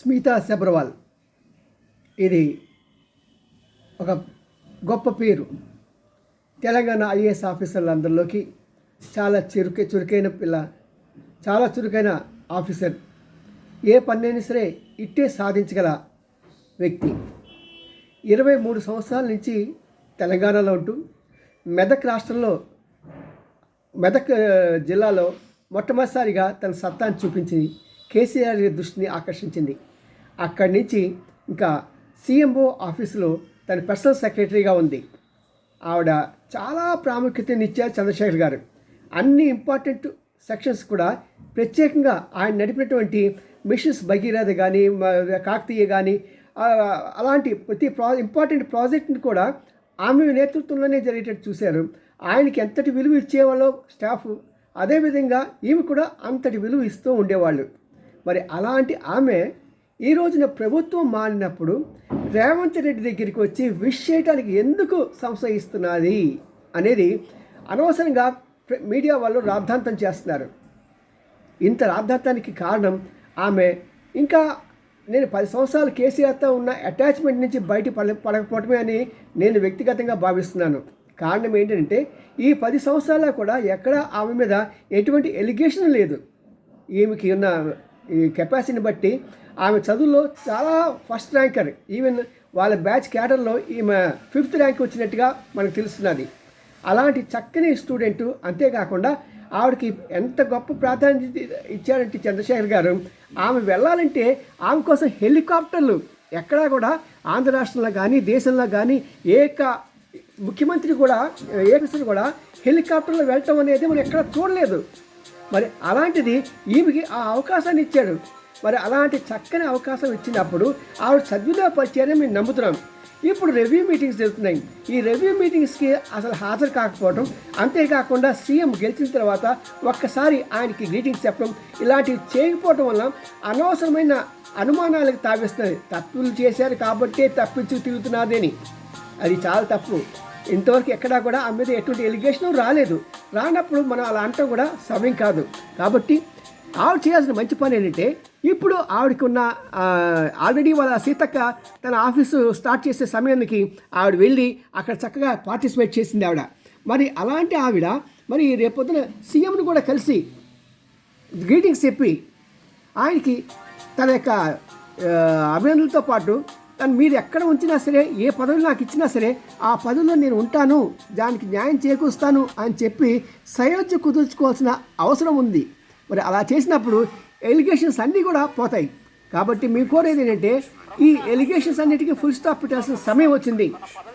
స్మితా శబ్రవాల్ ఇది ఒక గొప్ప పేరు. తెలంగాణ ఐఏఎస్ ఆఫీసర్లందరిలోకి చాలా చురుకే చురుకైన పిల్ల చాలా చురుకైన ఆఫీసర్. ఏ పన్నైనా సరే ఇట్టే సాధించగల వ్యక్తి. ఇరవై మూడు సంవత్సరాల నుంచి తెలంగాణలో ఉంటూ మెదక్ రాష్ట్రంలో మెదక్ జిల్లాలో మొట్టమొదటిసారిగా తన సత్తాను చూపించింది. కేసీఆర్ దృష్టిని ఆకర్షించింది. అక్కడి నుంచి ఇంకా సీఎంఓ ఆఫీసులో తన పర్సనల్ సెక్రటరీగా ఉంది. ఆవిడ చాలా ప్రాముఖ్యతనిచ్చారు చంద్రశేఖర్ గారు. అన్ని ఇంపార్టెంట్ సెక్షన్స్ కూడా ప్రత్యేకంగా ఆయన నడిపినటువంటి మిషన్స్ భగీరథ కానీ కాకతీయ కానీ అలాంటి ప్రతి ప్రా ఇంపార్టెంట్ ప్రాజెక్ట్ని కూడా ఆమె నేతృత్వంలోనే జరిగేటట్టు చూశారు. ఆయనకి ఎంతటి విలువ ఇచ్చేవాళ్ళో స్టాఫ్ అదేవిధంగా ఈమె కూడా అంతటి విలువ ఇస్తూ ఉండేవాళ్ళు. మరి అలాంటి ఆమె ఈ రోజున ప్రభుత్వం మారినప్పుడు రేవంత్ రెడ్డి దగ్గరికి వచ్చి విష్ చేయడానికి ఎందుకు సంశయిస్తున్నది అనేది అనవసరంగా మీడియా వాళ్ళు రాద్ధాంతం చేస్తున్నారు. ఇంత రాద్ధాంతానికి కారణం ఆమె ఇంకా నేను పది సంవత్సరాలు కేసీఆర్తో ఉన్న అటాచ్మెంట్ నుంచి బయట పడ పడకపోవటమే అని నేను వ్యక్తిగతంగా భావిస్తున్నాను. కారణం ఏంటంటే ఈ పది సంవత్సరాల కూడా ఎక్కడా ఆమె మీద ఎటువంటి ఎలిగేషన్ లేదు. ఈమెకి ఉన్న ఈ కెపాసిటీని బట్టి ఆమె చదువులో చాలా ఫస్ట్ ర్యాంకర్ ఈవెన్ వాళ్ళ బ్యాచ్ క్యాడర్లో ఈమె ఫిఫ్త్ ర్యాంక్ వచ్చినట్టుగా మనకు తెలుస్తున్నది. అలాంటి చక్కని స్టూడెంట్ అంతేకాకుండా ఆవిడకి ఎంత గొప్ప ప్రాధాన్యత ఇచ్చారంటే చంద్రశేఖర్ గారు ఆమె వెళ్ళాలంటే ఆమె కోసం హెలికాప్టర్లు ఎక్కడా కూడా ఆంధ్ర రాష్ట్రంలో కానీ దేశంలో కానీ ఏక ముఖ్యమంత్రి కూడా ఏ కూడా హెలికాప్టర్లో వెళ్ళటం అనేది మనం ఎక్కడ చూడలేదు. మరి అలాంటిది ఈమెకి ఆ అవకాశాన్ని ఇచ్చాడు. మరి అలాంటి చక్కని అవకాశం ఇచ్చినప్పుడు ఆవిడ సద్వినియోగపరిచారని మేము నమ్ముతున్నాం. ఇప్పుడు రివ్యూ మీటింగ్స్ జరుగుతున్నాయి. ఈ రివ్యూ మీటింగ్స్కి అసలు హాజరు కాకపోవడం అంతేకాకుండా సీఎం గెలిచిన తర్వాత ఒక్కసారి ఆయనకి గ్రీటింగ్స్ చెప్పడం ఇలాంటివి చేయకపోవడం వల్ల అనవసరమైన అనుమానాలకు తావిస్తున్నది. తప్పులు చేశారు కాబట్టే తప్పించి తిరుగుతున్నదని అది చాలా తప్పు. ఇంతవరకు ఎక్కడా కూడా ఆ మీద ఎటువంటి ఎలిగేషన్ రాలేదు. రానప్పుడు మనం అలా అంటాం కూడా సమయం కాదు. కాబట్టి ఆవిడ చేయాల్సిన మంచి పని ఏంటంటే ఇప్పుడు ఆవిడకున్న ఆల్రెడీ వాళ్ళ సీతక్క తన ఆఫీసు స్టార్ట్ చేసే సమయానికి ఆవిడ వెళ్ళి అక్కడ చక్కగా పార్టిసిపేట్ చేసింది ఆవిడ. మరి అలాంటి ఆవిడ మరి రేపొద్దున సీఎంను కూడా కలిసి గ్రీటింగ్స్ చెప్పి ఆయనకి తన యొక్క అభినందనలతో పాటు కానీ మీరు ఎక్కడ ఉంచినా సరే ఏ పదవి నాకు ఇచ్చినా సరే ఆ పదవిలో నేను ఉంటాను దానికి న్యాయం చేకూరుస్తాను అని చెప్పి సయోధ్య కుదుర్చుకోవాల్సిన అవసరం ఉంది. మరి అలా చేసినప్పుడు ఎలిగేషన్స్ అన్నీ కూడా పోతాయి. కాబట్టి మీ కోరేది ఏంటంటే ఈ ఎలిగేషన్స్ అన్నిటికీ ఫుల్ స్టాప్ పెట్టాల్సిన సమయం వచ్చింది.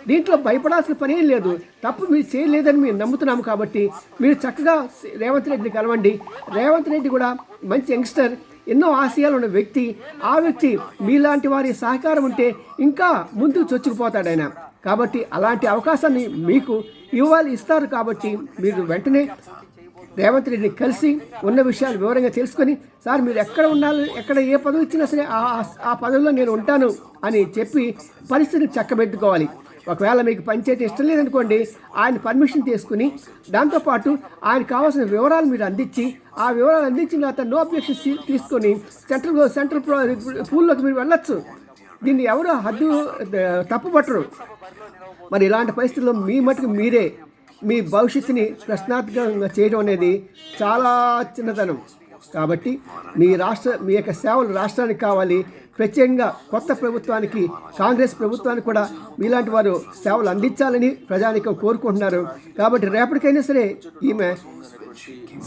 దీంట్లో భయపడాల్సిన పని ఏం లేదు. తప్పు మీరు చేయలేదని మేము నమ్ముతున్నాము కాబట్టి మీరు చక్కగా రేవంత్ రెడ్డిని కలవండి. రేవంత్ రెడ్డి కూడా మంచి యంగ్స్టర్. ఎన్నో ఆశయాలు ఉన్న వ్యక్తి ఆ వ్యక్తి మీలాంటి వారి సహకారం ఉంటే ఇంకా ముందుకు చొచ్చుకుపోతాడు ఆయన కాబట్టి అలాంటి అవకాశాన్ని మీకు ఇవ్వాలి ఇస్తారు కాబట్టి మీరు వెంటనే రేవంత్ రెడ్డిని కలిసి ఉన్న విషయాలు వివరంగా తెలుసుకొని సార్ మీరు ఎక్కడ ఉండాలి ఎక్కడ ఏ పదవి ఇచ్చినా సరే ఆ ఆ పదవిలో నేను ఉంటాను అని చెప్పి పరిస్థితిని చక్కబెట్టుకోవాలి. ఒకవేళ మీకు పనిచేయటం ఇష్టం లేదనుకోండి ఆయన పర్మిషన్ తీసుకుని దాంతోపాటు ఆయన కావాల్సిన వివరాలు మీరు అందించి ఆ వివరాలు అందించిన తర్వాత నో అబ్జెక్షన్ తీసుకొని సెంట్రల్ సెంట్రల్ పూల్లోకి మీరు వెళ్ళొచ్చు. దీన్ని ఎవరు హద్దు తప్పుపట్టరు. మరి ఇలాంటి పరిస్థితుల్లో మీ మటుకు మీరే మీ భవిష్యత్తుని ప్రశ్నార్థకంగా చేయడం అనేది చాలా చిన్నతనం. కాబట్టి మీ రాష్ట్ర మీ యొక్క సేవలు రాష్ట్రానికి కావాలి ప్రత్యేకంగా కొత్త ప్రభుత్వానికి కాంగ్రెస్ ప్రభుత్వానికి కూడా మీలాంటి వారు సేవలు అందించాలని ప్రజానికం కోరుకుంటున్నారు. కాబట్టి రేపటికైనా సరే ఈమె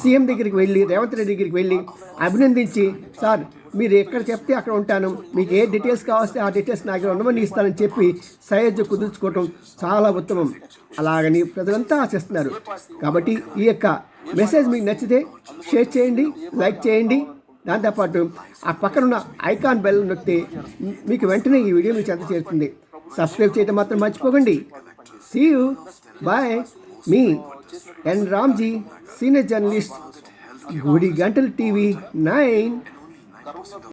సీఎం దగ్గరికి వెళ్ళి రేవంత్ రెడ్డి దగ్గరికి వెళ్ళి అభినందించి సార్ మీరు ఎక్కడ చెప్తే అక్కడ ఉంటాను. మీకు ఏ డీటెయిల్స్ కావాల్సి ఆ డీటెయిల్స్ నా దగ్గర ఉండమని ఇస్తానని చెప్పి సయోధ్య కుదుర్చుకోవటం చాలా ఉత్తమం. అలాగని ప్రజలంతా ఆశిస్తున్నారు. కాబట్టి ఈ యొక్క మెసేజ్ మీకు నచ్చితే షేర్ చేయండి లైక్ చేయండి దాంతోపాటు ఆ పక్కనున్న ఐకాన్ బెల్ నొక్కితే మీకు వెంటనే ఈ వీడియో మీకు చెంత చేరుతుంది. సబ్స్క్రైబ్ చేయడం మాత్రం మర్చిపోకండి. సీ యూ బాయ్ మీ ఎన్ రామ్జీ సీనియర్ జర్నలిస్ట్ గుడి గంటలు టీవీ నైన్.